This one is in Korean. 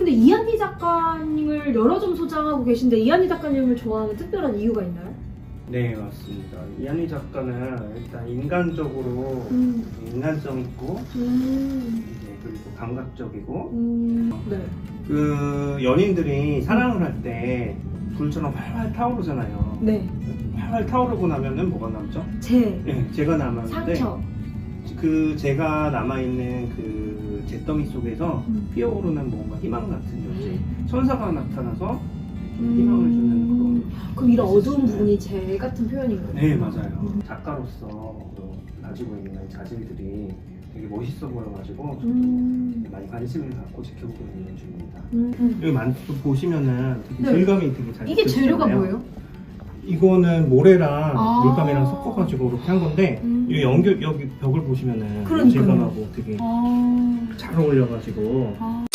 근데 이한희 작가님을 여러 점 소장하고 계신데 이한희 작가님을 좋아하는 특별한 이유가 있나요? 네 맞습니다. 이한희 작가는 일단 인간적으로 음, 인간성 있고 음, 이제 그리고 감각적이고 음, 네. 그 연인들이 사랑을 할 때 불처럼 활활 타오르잖아요. 네. 활활 타오르고 나면은 뭐가 남죠? 재, 네, 제가 남았는데 상처. 그 제가 남아 있는 그 잿더미 속에서 음. 피어오르는 뭔가 희망 같은 존재, 천사가 나타나서 음. 희망을 주는 그런. 그럼 이런 어두운 네. 부분이 재 같은 표현인 거예요? 네 맞아요. 음. 작가로서 또 가지고 있는 자질들이 되게 멋있어 보여가지고 저도 음. 많이 관심을 갖고 지켜보고 있는 중입니다. 음, 음. 여기 만두 보시면은 되게 네. 질감이 되게 잘 이게 재료가 느껴지잖아요. 뭐예요? 이거는 모래랑 아. 물감이랑 섞어가지고 이렇게 한 건데 음. 이 연결 여기 벽을 보시면은 그러니까요. 질감하고 되게 아, 잘 어울려가지고 아.